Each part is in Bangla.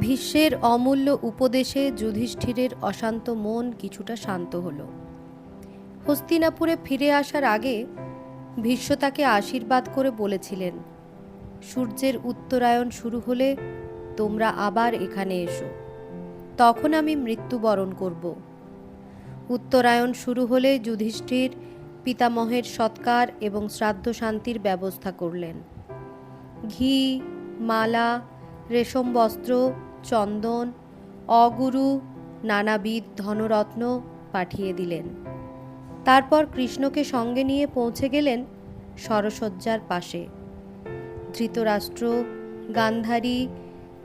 ভীষ্মের অমূল্য উপদেশে যুধিষ্ঠিরের অশান্ত মন কিছুটা শান্ত হল। হস্তিনাপুরে ফিরে আসার আগে ভীষ্ম তাকে আশীর্বাদ করে বলেছিলেন, সূর্যের উত্তরায়ণ শুরু হলে তোমরা আবার এখানে এসো। তখন আমি মৃত্যুবরণ করব। উত্তরায়ণ শুরু হলে যুধিষ্ঠির পিতামহের সৎকার এবং শ্রাদ্ধ শান্তির ব্যবস্থা করলেন। ঘি, মালা, রেশম বস্ত্র চন্দন, অগুরু, নানাবিধ ধনরত্ন পাঠিয়ে দিলেন। তারপর কৃষ্ণকে সঙ্গে নিয়ে পৌঁছে গেলেন সরসজ্জার পাশে। ধৃতরাষ্ট্র, গান্ধারী,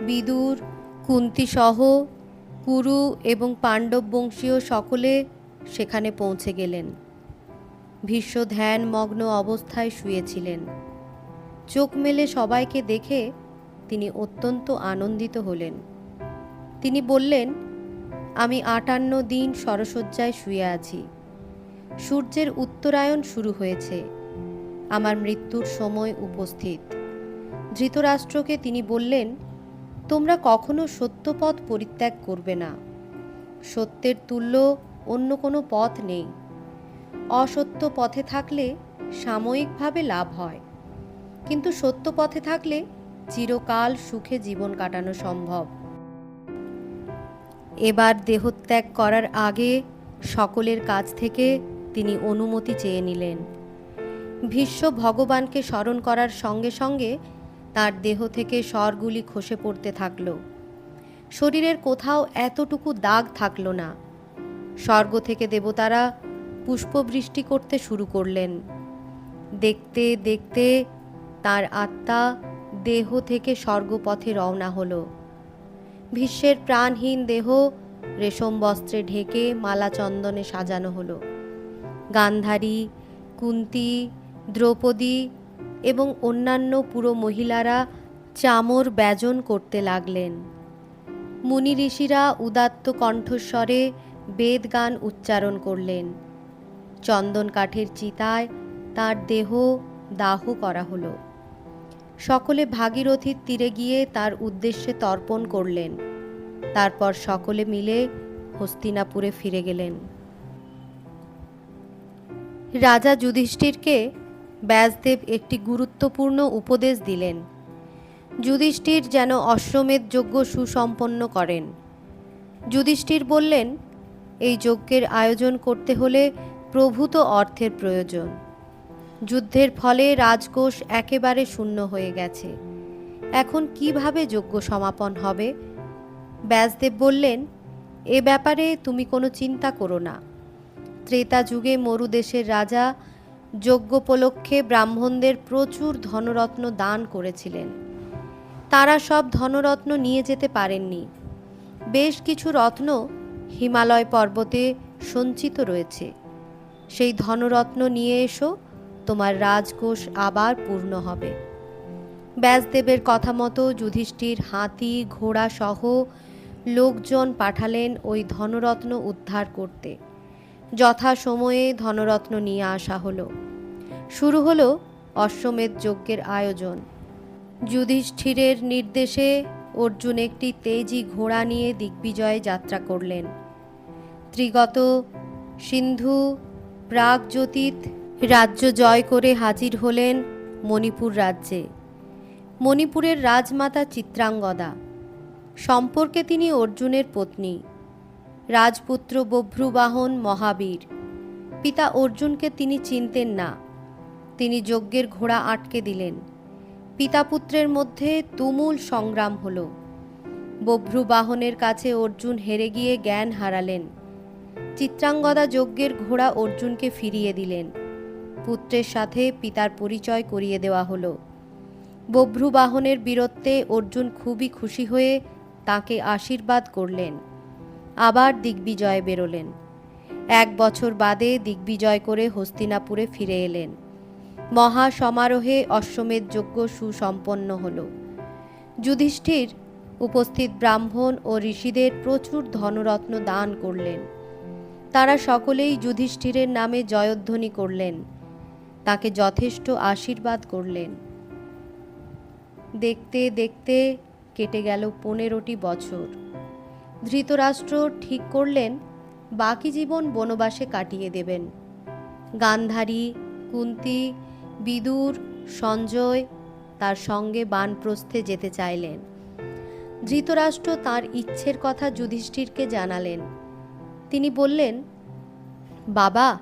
বিদুর, কুন্তিসহ, কুরু এবং পাণ্ডব বংশীয় সকলে সেখানে পৌঁছে গেলেন। ভীষ্ম ধ্যানমগ্ন অবস্থায় শুয়েছিলেন। চোখ মেলে সবাইকে দেখে তিনি অত্যন্ত আনন্দিত হলেন। তিনি বললেন, আমি আটান্ন দিন সরসজ্জায় শুয়ে আছি। সূর্যের উত্তরায়ণ শুরু হয়েছে। আমার মৃত্যুর সময় উপস্থিত। ধৃতরাষ্ট্রকে তিনি বললেন, তোমরা কখনো সত্যপথ পরিত্যাগ করবে না। সত্যের তুল্য অন্য কোনো পথ নেই। অসত্য পথে থাকলে সাময়িকভাবে লাভ হয়। কিন্তু সত্য পথে থাকলে চিরকাল সুখে জীবন কাটানো সম্ভব। এবার দেহত্যাগ করার আগে সকলের কাছ থেকে তিনি অনুমতি চেয়ে নিলেন। ভীষ্ম ভগবানকে স্মরণ করার সঙ্গে সঙ্গে তার দেহ থেকে স্বরগুলি খসে পড়তে থাকল। শরীরের কোথাও এতটুকু দাগ থাকল না। স্বর্গ থেকে দেবতারা পুষ্পবৃষ্টি করতে শুরু করলেন। দেখতে দেখতে তার আত্মা দেহ থেকে স্বর্গপথে রওনা হল। ভীষ্মের প্রাণহীন দেহ রেশম বস্ত্রে ঢেকে মালা চন্দনে সাজানো হলো। গান্ধারী, কুন্তি, দ্রৌপদী এবং অন্যান্য পুরো মহিলারা চামর ব্যজন করতে লাগলেন। মুনি ঋষিরা উদাত্ত কণ্ঠস্বরে বেদ গান উচ্চারণ করলেন। চন্দন কাঠের চিতায় তার দেহ দাহ করা হলো। সকলে ভাগীরথীর তীরে গিয়ে তার উদ্দেশ্যে তর্পণ করলেন। তারপর সকলে মিলে হস্তিনাপুরে ফিরে গেলেন। রাজা যুধিষ্ঠিরকে ব্যাসদেব একটি গুরুত্বপূর্ণ উপদেশ দিলেন। যুধিষ্ঠির যেন অশ্বমেধ যজ্ঞ সুসম্পন্ন করেন। যুধিষ্ঠির বললেন, এই যজ্ঞের আয়োজন করতে হলে প্রভূত অর্থের প্রয়োজন। যুদ্ধের ফলে রাজকোষ একেবারে শূন্য হয়ে গেছে। এখন কীভাবে যজ্ঞ সমাপন হবে? ব্যাসদেব বললেন, এ ব্যাপারে তুমি কোনো চিন্তা করো না। ত্রেতা যুগে মরুদেশের রাজা যজ্ঞোপলক্ষে ব্রাহ্মণদের প্রচুর ধনরত্ন দান করেছিলেন। তারা সব ধনরত্ন নিয়ে যেতে পারেননি। বেশ কিছু রত্ন হিমালয় পর্বতে সঞ্চিত রয়েছে। সেই ধনরত্ন নিয়ে এসো। তোমার রাজকোষ আবার পূর্ণ হবে। ব্যাসদেবের কথা মতো যুধিষ্ঠির হাতি, ঘোড়া সহ লোকজন পাঠালেন ওই ধনরত্ন উদ্ধার করতে। যথা সময়ে ধনরত্ন নিয়ে আসা হলো। শুরু হলো অশ্বমেধ যজ্ঞের আয়োজন। যুধিষ্ঠিরের নির্দেশে অর্জুন একটি তেজি ঘোড়া নিয়ে দিগ্বিজয়ে যাত্রা করলেন। ত্রিগত সিন্ধু প্রাগজ্যোতিত রাজ্য জয় করে হাজির হলেন মণিপুর রাজ্যে। মণিপুরের রাজমাতা চিত্রাঙ্গদা। সম্পর্কে তিনি অর্জুনের পত্নী। রাজপুত্র বভ্রুবাহন মহাবীর। পিতা অর্জুনকে তিনি চিনতেন না। তিনি যজ্ঞের ঘোড়া আটকে দিলেন। পিতা পুত্রের মধ্যে তুমুল সংগ্রাম হল। বভ্রুবাহনের কাছে অর্জুন হেরে গিয়ে জ্ঞান হারালেন। চিত্রাঙ্গদা যজ্ঞের ঘোড়া অর্জুনকে ফিরিয়ে দিলেন। পুত্রের সাথে পিতার পরিচয় করিয়ে দেওয়া হলো। বভ্রুবাহনের বীরত্বে অর্জুন খুবই খুশি হয়ে তাকে আশীর্বাদ করলেন। আবার দিগ্বিজয়ে বেরোলেন। এক বছর বাদে দিগ্বিজয় করে হস্তিনাপুরে ফিরে এলেন। মহা সমারোহে অশ্বমেধ যজ্ঞ সুসম্পন্ন হল। যুধিষ্ঠির, উপস্থিত ব্রাহ্মণ ও ঋষিদের প্রচুর ধনরত্ন দান করলেন। তারা সকলেই যুধিষ্ঠিরের নামে জয়ধ্বনি করলেন। তাকে যথেষ্ট আশীর্বাদ করলেন। দেখতে দেখতে কেটে গেল পনেরোটি বছর। ধৃতরাষ্ট্র ঠিক করলেন, বাকি জীবন বনবাসে কাটিয়ে দেবেন। গান্ধারী, কুন্তি, বিদুর, সঞ্জয় তার সঙ্গে বানপ্রস্থে যেতে চাইলেন। ধৃতরাষ্ট্র তার ইচ্ছের কথা যুধিষ্ঠিরকে জানালেন। তিনি বললেন, বাবা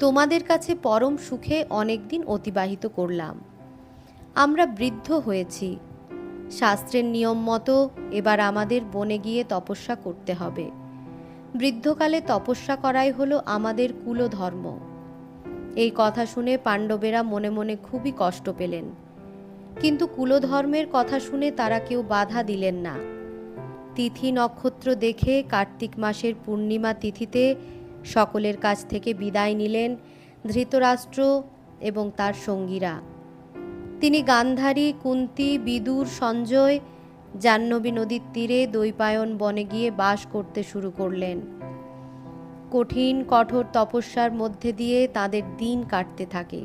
তোমাদের কাছে পরম সুখে অনেক দিন অতিবাহিত করলাম। আমরা বৃদ্ধ হয়েছি। শাস্ত্রের নিয়ম মতো এবার আমাদের বনে গিয়ে তপস্যা করতে হবে। বৃদ্ধকালে তপস্যা করাই হলো আমাদের কুলধর্ম। এই কথা শুনে পাণ্ডবেরা মনে মনে খুবই কষ্ট পেলেন। কিন্তু কুলধর্মের কথা শুনে তারা কেউ বাধা দিলেন না। তিথি নক্ষত্র দেখে কার্তিক মাসের পূর্ণিমা তিথিতে সকলের কাছ থেকে বিদায় নিলেন ধৃতরাষ্ট্র এবং তার সঙ্গীরা। তিনি গান্ধারী, কুন্তি, বিদুর, সঞ্জয়, জাহ্নবী নদীর তীরে দৈপায়ন বনে গিয়ে বাস করতে শুরু করলেন। কঠিন, কঠোর তপস্যার মধ্যে দিয়ে তাদের দিন কাটতে থাকে।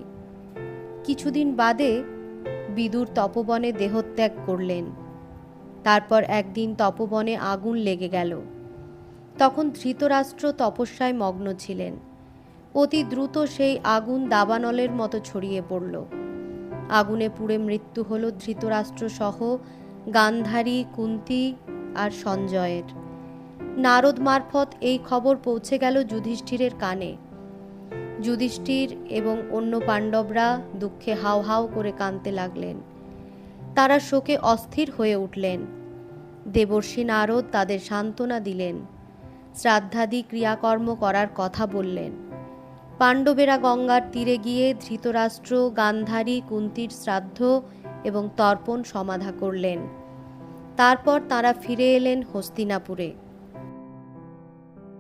কিছুদিন বাদে বিদুর তপবনে দেহত্যাগ করলেন। তারপর একদিন তপবনে আগুন লেগে গেল। তখন ধৃতরাষ্ট্র তপস্যায় মগ্ন ছিলেন। অতি দ্রুত সেই আগুন দাবানলের মতো ছড়িয়ে পড়ল। আগুনে পুড়ে মৃত্যু হল ধৃতরাষ্ট্র সহ গান্ধারী, কুন্তি আর সঞ্জয়ের। নারদ মারফত এই খবর পৌঁছে গেল যুধিষ্ঠিরের কানে। যুধিষ্ঠির এবং অন্য পাণ্ডবরা দুঃখে হাও হাও করে কাঁদতে লাগলেন। তারা শোকে অস্থির হয়ে উঠলেন। দেবর্ষী নারদ তাদের সান্ত্বনা দিলেন। শ্রাদ্ধাদি ক্রিয়াকর্ম করার কথা বললেন। পাণ্ডবেরা গঙ্গার তীরে গিয়ে ধৃতরাষ্ট্র, গান্ধারী, কুন্তির শ্রাদ্ধ এবং তর্পণ সমাধা করলেন। তারপর তারা ফিরে এলেন হস্তিনাপুরে।